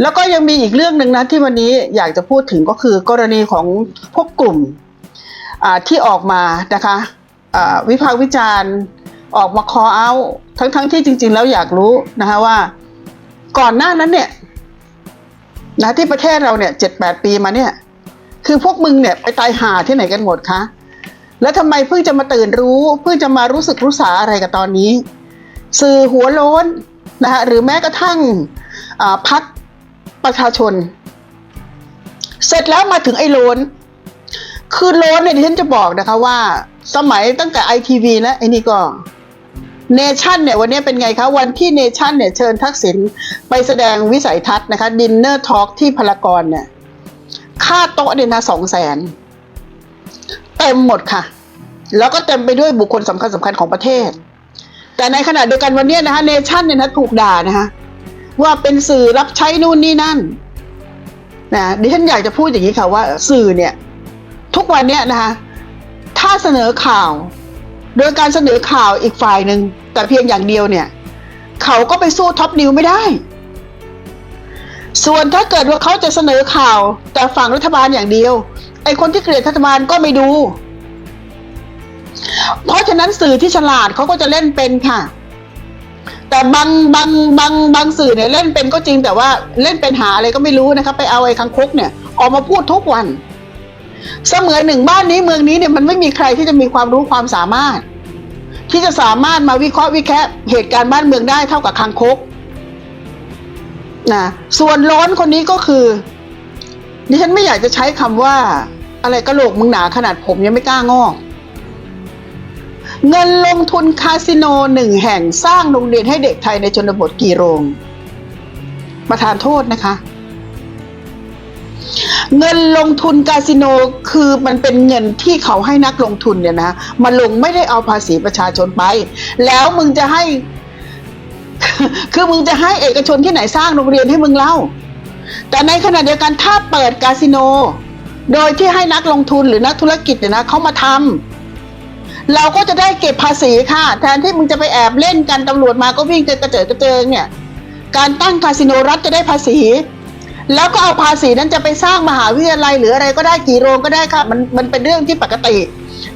แล้วก็ยังมีอีกเรื่องหนึ่งนะที่วันนี้อยากจะพูดถึงก็คือกรณีของพวกกลุ่มที่ออกมานะคะวิพากษ์วิจารณ์ออกมาคอเอาทั้งๆทที่จริง ๆ แล้วอยากรู้นะคะว่า ก่อนหน้านั้นเนี่ยนะที่ประเทศเราเนี่ยเจ็ดแปดปีมาเนี่ย คือพวกมึงเนี่ยไปตายหาที่ไหนกันหมดคะแล้วทำไมเพิ่งจะมาตื่นรู้ เพิ่งจะมารู้สึกรู้สาอะไรกับตอนนี้ สื่อหัวโล้นนะคะหรือแม้กระทั่งพัก ประชาชน เสร็จแล้วมาถึงไอ้โลนคือโลนเนี่ยดิฉันจะบอกนะคะว่า สมัยตั้งแต่ไอทีวีแล้วไอ้นี่ก็เนชั่นเนี่ยวันนี้เป็นไงคะ วันที่เนชั่นเนี่ยเชิญทักษิณไปแสดงวิสัยทัศน์นะคะดินเนอร์ทอล์กที่พารากอนเนี่ย ค่าโต๊ะเนี่ยนะสองแสนเต็มหมดค่ะ แล้วก็เต็มไปด้วยบุคคลสำคัญสำคัญของประเทศ แต่ในขณะเดียวกันวันนี้นะคะเนชั่นเนี่ยนะถูกด่านะคะ ว่าเป็นสื่อรับใช้นู่นนี่นั่นนะดิฉันอยากจะพูดอย่างนี้ค่ะว่าสื่อเนี่ย ทุกวันเนี้ยนะคะถ้าเสนอข่าว โดยการเสนอข่าวอีกฝ่ายหนึ่งแต่เพียงอย่างเดียวเนี่ย เขาก็ไปสู้ท็อปนิวไม่ได้ ส่วนถ้าเกิดว่าเขาจะเสนอข่าว แต่ฝั่งรัฐบาลอย่างเดียว ไอ้คนที่เกลียดรัฐบาลก็ไม่ดู เพราะฉะนั้นสื่อที่ฉลาดเขาก็จะเล่นเป็นค่ะ แต่บางบางบางบางสื่อเนี่ยเล่นเป็นก็จริงแต่ว่าเล่นเป็นหาอะไรก็ไม่รู้นะคะไปเอาไอ้คังคกเนี่ย ออกมาพูดทุกวัน เสมือนหนึ่งบ้านนี้เมืองนี้เนี่ยมันไม่มีใครที่จะมีความรู้ความสามารถ ที่จะสามารถมาวิเคราะห์วิแคะเหตุการณ์บ้านเมืองได้เท่ากับคังคกนะส่วนร้อนคนนี้ก็คือดิฉันไม่อยากจะใช้คำว่า อะไรกระโหลกมึงหนาขนาดผมยังไม่กล้างอก เงินลงทุนคาสิโนหนึ่งแห่งสร้างโรงเรียนให้เด็กไทยในชนบทกี่โรง ประธานโทษนะคะ เงินลงทุนคาสิโนคือมันเป็นเงินที่เขาให้นักลงทุนเนี่ยนะมาลงไม่ได้เอาภาษีประชาชนไป แล้วมึงจะให้ คือมึงจะให้เอกชนที่ไหนสร้างโรงเรียนให้มึงเล่า แต่ในขณะเดียวกันถ้าเปิดคาสิโน โดยที่ให้นักลงทุนหรือนักธุรกิจเนี่ยนะเขามาทำ เราก็จะได้เก็บภาษีค่ะ แทนที่มึงจะไปแอบเล่นกันตำรวจมาก็วิ่งกระเจิดกระเจิงเนี่ย การตั้งคาสิโนรัฐจะได้ภาษี แล้วก็เอาภาษีนั้นจะไปสร้างมหาวิทยาลัยหรืออะไรก็ได้กี่โรงก็ได้ค่ะมันมันเป็นเรื่องที่ปกติ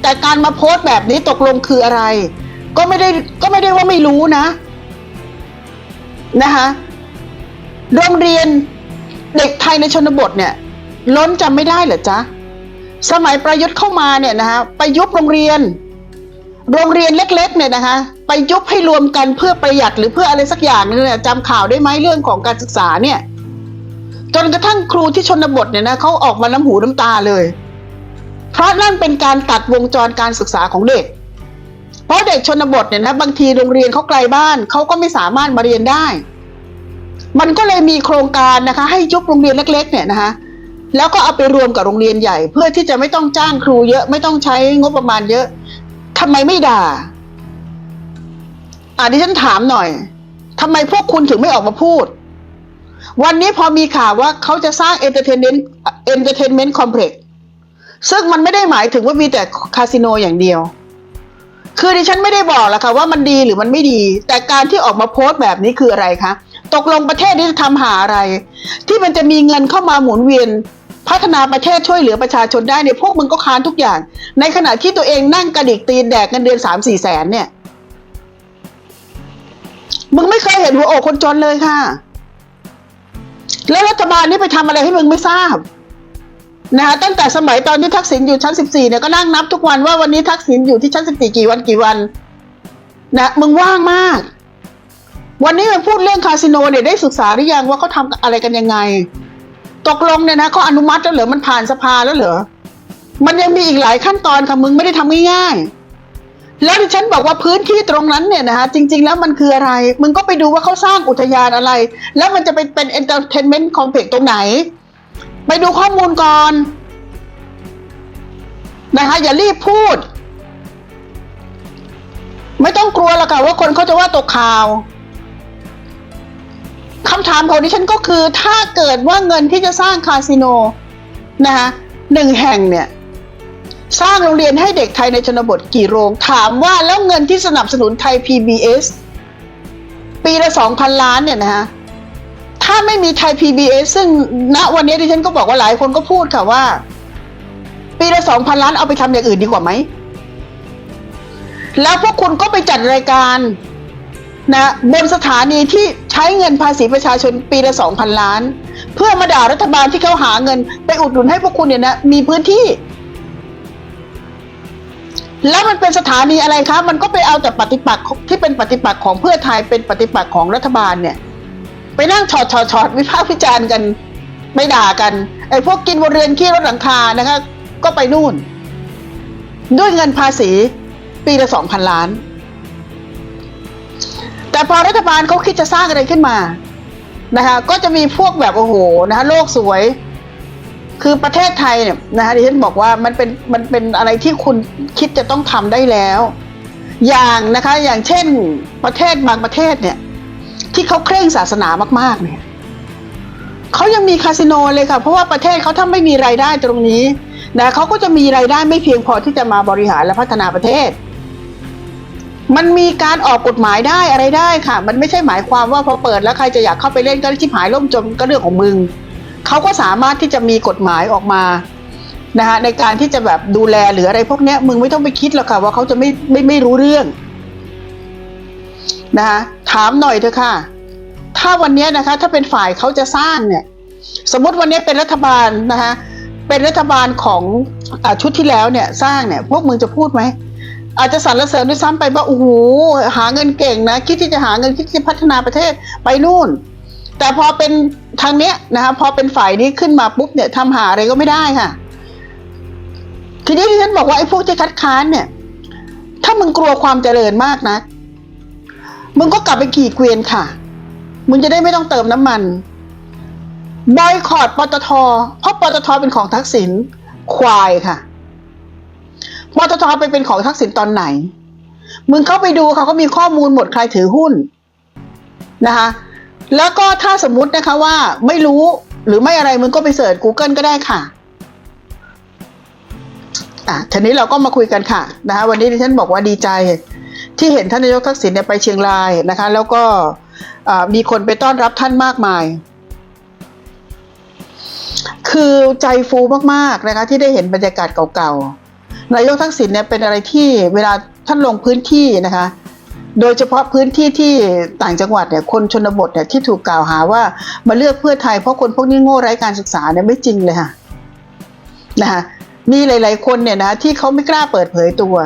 แต่การมาโพสต์แบบนี้ตกลงคืออะไร ก็ไม่ได้ก็ไม่ได้ว่าไม่รู้นะนะคะโรงเรียนเด็กไทยในชนบทเนี่ย ล้นจำไม่ได้เหรอจ๊ะสมัยประยุทธ์เข้ามาเนี่ยนะคะไปยุบโรงเรียน โรงเรียนเล็กๆเนี่ยนะคะไปยุบให้รวมกันเพื่อประหยัดหรือเพื่ออะไรสักอย่างนึงเนี่ยจำข่าวได้ไหมเรื่องของการศึกษาเนี่ย จนกระทั่งครูที่ชนบทเนี่ยนะเขาออกมาน้ำหูน้ำตาเลย เพราะนั่นเป็นการตัดวงจรการศึกษาของเด็ก เพราะเด็กชนบทเนี่ยนะบางทีโรงเรียนเขาไกลบ้านเขาก็ไม่สามารถมาเรียนได้ มันก็เลยมีโครงการนะคะ ให้ยุบโรงเรียนเล็ก ๆ เนี่ยนะคะแล้วก็เอาไปรวมกับโรงเรียนใหญ่ เพื่อที่จะไม่ต้องจ้างครูเยอะไม่ต้องใช้งบประมาณเยอะ ทำไมไม่ด่าอ่าดิฉันถามหน่อยทำไมพวกคุณถึงไม่ออกมาพูด วันนี้พอมีข่าวว่าเขาจะสร้าง entertainment entertainment complex ซึ่งมันไม่ได้หมายถึงว่ามีแต่คาสิโนอย่างเดียว คือดิฉันไม่ได้บอกหรอกค่ะว่ามันดีหรือมันไม่ดี แต่การที่ออกมาโพสต์แบบนี้คืออะไรคะ ตกลงประเทศนี้จะทำหาอะไร ที่มันจะมีเงินเข้ามาหมุนเวียน พัฒนาประเทศช่วยเหลือประชาชนได้เนี่ยพวกมึงก็ค้านทุกอย่าง ในขณะที่ตัวเองนั่งกระดิกตีนแดกเงินเดือนสามสี่แสนเนี่ย มึงไม่เคยเห็นหัวอกคนจนเลยค่ะ แล้วรัฐบาลนี่ไปทำอะไรให้มึงไม่ทราบนะคะตั้งแต่สมัยตอนที่ทักษิณอยู่ชั้นสิบสี่เนี่ยก็นั่งนับทุกวันว่าวันนี้ทักษิณอยู่ที่ชั้นสิบสี่กี่วันกี่วัน นะมึงว่างมาก วันนี้มันพูดเรื่องคาสิโนเนี่ยได้ศึกษาหรือยังว่าเขาทำอะไรกันยังไง ตกลงเนี่ยนะเขาอนุมัติแล้วเหรอมันผ่านสภาแล้วเหรอมันยังมีอีกหลายขั้นตอนค่ะมึงไม่ได้ทำง่ายๆแล้วดิฉันบอกว่าพื้นที่ตรงนั้นเนี่ยนะฮะจริง ๆ แล้วมันคืออะไร มึงก็ไปดูว่าเขาสร้างอุทยานอะไร แล้วมันจะไปเป็นเอนเตอร์เทนเมนต์คอมเพล็กซ์ตรงไหน ไปดูข้อมูลก่อนนะคะอย่ารีบพูด ไม่ต้องกลัวหรอกค่ะว่าคนเขาจะว่าตกข่าว คำถามของดิฉันก็คือถ้าเกิดว่าเงินที่จะสร้างคาสิโนนะคะหนึ่งแห่งเนี่ยสร้างโรงเรียนให้เด็กไทยในชนบทกี่โรง ถามว่าแล้วเงินที่สนับสนุนไทย PBS ปีละสองพันล้านเนี่ยนะฮะถ้าไม่มีไทย PBS ซึ่งณวันนี้ดิฉันก็บอกว่าหลายคนก็พูดค่ะว่า ปีละสองพันล้านเอาไปทำอย่างอื่นดีกว่าไหม แล้วพวกคุณก็ไปจัดรายการ นะบนสถานีที่ใช้เงินภาษีประชาชนปีละสองพันล้าน เพื่อมาด่ารัฐบาลที่เขาหาเงิน ไปอุดหนุนให้พวกคุณเนี่ยนะมีพื้นที่ แล้วมันเป็นสถานีอะไรคะ มันก็ไปเอาแต่ปฏิปักษ์ที่เป็นปฏิปักษ์ของเพื่อไทยเป็นปฏิปักษ์ของรัฐบาลเนี่ย ไปนั่งชอดชอดชอดวิพากษ์วิจารณ์กันไม่ด่ากันไอ้พวกกินบนเรือนขี้รถหลังคานะคะ ก็ไปนู่น ด้วยเงินภาษีปีละสองพันล้าน แต่พอรัฐบาลเขาคิดจะสร้างอะไรขึ้นมานะคะก็จะมีพวกแบบโอ้โหนะคะโลกสวย คือประเทศไทยเนี่ยนะคะดิฉันบอกว่ามันเป็นมันเป็นอะไรที่คุณคิดจะต้องทำได้แล้ว อย่างนะคะอย่างเช่นประเทศบางประเทศเนี่ย ที่เขาเคร่งศาสนามาก ๆ เนี่ยเขายังมีคาสิโนเลยค่ะ เพราะว่าประเทศเขาถ้าไม่มีรายได้ตรงนี้นะเขาก็จะมีรายได้ไม่เพียงพอที่จะมาบริหารและพัฒนาประเทศ มันมีการออกกฎหมายได้อะไรได้ค่ะ มันไม่ใช่หมายความว่าพอเปิดแล้วใครจะอยากเข้าไปเล่นก็ชิบหายล่มจมก็เรื่องของมึงเขาก็สามารถที่จะมีกฎหมายออกมานะคะในการที่จะแบบดูแลหรืออะไรพวกเนี้ย มึงไม่ต้องไปคิดหรอกค่ะ ว่าเขาจะไม่ไม่ไม่รู้เรื่องนะคะถามหน่อยเถอะค่ะ ถ้าวันนี้นะคะ ถ้าเป็นฝ่ายเขาจะสร้างเนี่ย สมมติวันนี้เป็นรัฐบาลนะคะ เป็นรัฐบาลของอาชุดที่แล้วเนี่ย สร้างเนี่ย พวกมึงจะพูดไหม อาจจะสรรเสริญด้วยซ้ำไปว่าโอ้โหหาเงินเก่งนะ คิดที่จะหาเงินคิดที่จะพัฒนาประเทศไปนู่น แต่พอเป็นทางเนี้ยนะคะพอเป็นฝ่ายนี้ขึ้นมาปุ๊บเนี่ยทำหาอะไรก็ไม่ได้ค่ะ ทีนี้ที่ฉันบอกว่าไอ้พวกที่คัดค้านเนี่ย ถ้ามึงกลัวความเจริญมากนะมึงก็กลับไปขี่เกวียนค่ะ มึงจะได้ไม่ต้องเติมน้ำมันบอยคอรดปตทเพราะปตทเป็นของทักษิณควายค่ะ ปตทไปเป็นของทักษิณตอนไหน มึงเข้าไปดูเขาก็มีข้อมูลหมดใครถือหุ้นนะคะ แล้วก็ถ้าสมมุตินะคะว่าไม่รู้หรือไม่อะไรมึงก็ไปเสิร์ช Google ก็ได้ค่ะอะทีนี้เราก็มาคุยกันค่ะนะคะวันนี้ดิฉันบอกว่าดีใจ ที่เห็นท่านนายกทักษิณเนี่ยไปเชียงรายนะคะ แล้วก็มีคนไปต้อนรับท่านมากมาย คือใจฟูมากๆนะคะที่ได้เห็นบรรยากาศเก่าๆ นายกทักษิณเนี่ยเป็นอะไรที่เวลาท่านลงพื้นที่นะคะ โดยเฉพาะพื้นที่ที่ต่างจังหวัดเนี่ยคนชนบทเนี่ยที่ถูกกล่าวหาว่ามาเลือกเพื่อไทยเพราะคนพวกนี้โง่ไร้การศึกษาเนี่ยไม่จริงเลยค่ะนะคะมีหลาย ๆ คนเนี่ยนะที่เขาไม่กล้าเปิดเผยตัว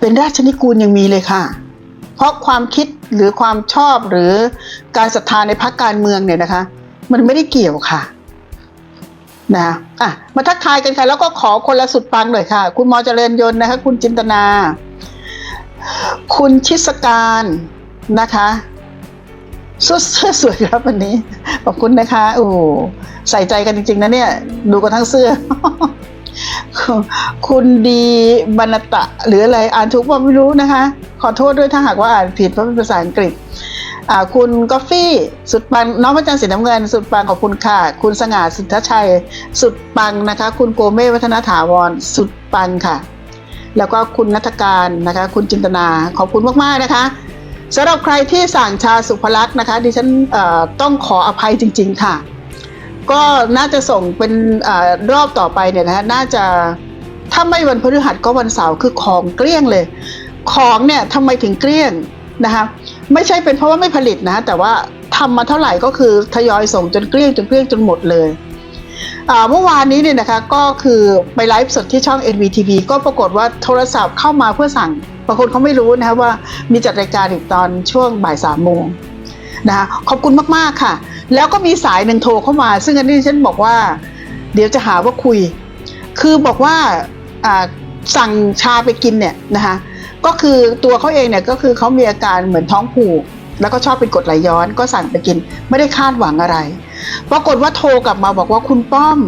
เป็นราชนิกูลยังมีเลยค่ะ เพราะความคิดหรือความชอบหรือการศรัทธาในพรรคการเมืองเนี่ยนะคะ มันไม่ได้เกี่ยวค่ะ นะอะมาทักทายกันค่ะ แล้วก็ขอคนละสุดปังหน่อยค่ะ คุณหมอเจริญยนต์นะคะ คุณจินตนา คุณชิสการนะคะสวยเสื้อสวยครับวันนี้ ขอบคุณนะคะ โอ้ใส่ใจกันจริง ๆ นะเนี่ย ดูกันทั้งเสื้อ คุณดีบรรตะ หรืออะไรอ่านถูกว่าไม่รู้นะคะ ขอโทษด้วยถ้าหากว่าอ่านผิดเพราะเป็นภาษาอังกฤษ คุณกอฟฟี่สุดปังน้องพระจันทร์สีน้ำเงิน สุดปังขอบคุณค่ะ คุณสง่าสุทธชัย สุดปังนะคะ คุณโกเม่วัฒนถาวรสุดปังค่ะ แล้วก็คุณนัทการนะคะ คุณจินตนาขอบคุณมากๆนะคะสำหรับใครที่สั่งชาสุภลักษณ์นะคะ ดิฉันต้องขออภัยจริง ๆ ค่ะ ก็น่าจะส่งเป็นอรอบต่อไปเนี่ยนะคะน่าจะถ้าไม่วันพฤหัสก็วันเสาร์คือของเกลี้ยงเลย ของเนี่ยทำไมถึงเกลี้ยงนะคะ ไม่ใช่เป็นเพราะว่าไม่ผลิตนะ แต่ว่าทำมาเท่าไหร่ก็คือทยอยส่งจนเกลี้ยงจนเกลี้ยงจนหมดเลยอ่าเมื่อวานนี้เนี่ยนะคะก็คือไปไลฟ์สดที่ช่อง NVTV ก็ปรากฏว่าโทรศัพท์เข้ามาเพื่อสั่งบางคนเขาไม่รู้นะคะว่ามีจัดรายการอีกตอนช่วงบ่ายสามโมงนะคะขอบคุณมากๆค่ะ แล้วก็มีสายหนึ่งโทรเข้ามา ซึ่งอันนี้ฉันบอกว่า เดี๋ยวจะหาว่าคุย คือบอกว่าสั่งชาไปกินเนี่ยนะคะ ก็คือตัวเขาเองเนี่ยก็คือเขามีอาการเหมือนท้องผูก แล้วก็ชอบเป็นกรดไหลย้อนก็สั่งไปกิน ไม่ได้คาดหวังอะไร ปรากฏว่าโทรกลับมาบอกว่าคุณป้อม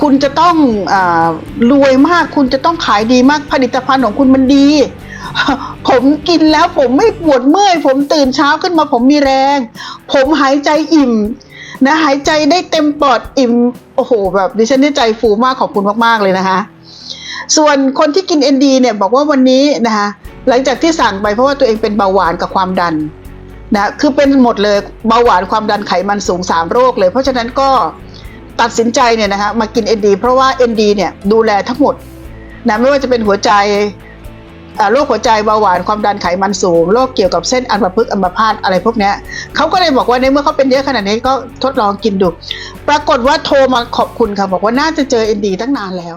คุณจะต้องอารวยมากคุณจะต้องขายดีมากผลิตภัณฑ์ของคุณมันดี ผมกินแล้วผมไม่ปวดเมื่อย ผมตื่นเช้าขึ้นมาผมมีแรง ผมหายใจอิ่มนะหายใจได้เต็มปอดอิ่มโอ้โหแบบดิฉันนี่ใจฟูมากขอบคุณมากๆเลยนะคะ ส่วนคนที่กิน ND เนี่ยบอกว่าวันนี้นะคะหลังจากที่สั่งไปเพราะว่าตัวเองเป็นเบาหวานกับความดันนะคือเป็นหมดเลยเบาหวานความดันไขมันสูงสามโรคเลย เพราะฉะนั้นก็ตัดสินใจเนี่ยนะคะมากิน ND เพราะว่า ND เนี่ยดูแลทั้งหมดนะไม่ว่าจะเป็นหัวใจโรคหัวใจเบาหวานความดันไขมันสูงโรคเกี่ยวกับเส้นอัมพฤกษ์อัมพาตอะไรพวกนี้เขาก็เลยบอกว่าในเมื่อเขาเป็นเยอะขนาดนี้ก็ทดลองกินดู ปรากฏว่าโทรมาขอบคุณค่ะบอกว่าน่าจะเจอ ND ตั้งนานแล้ว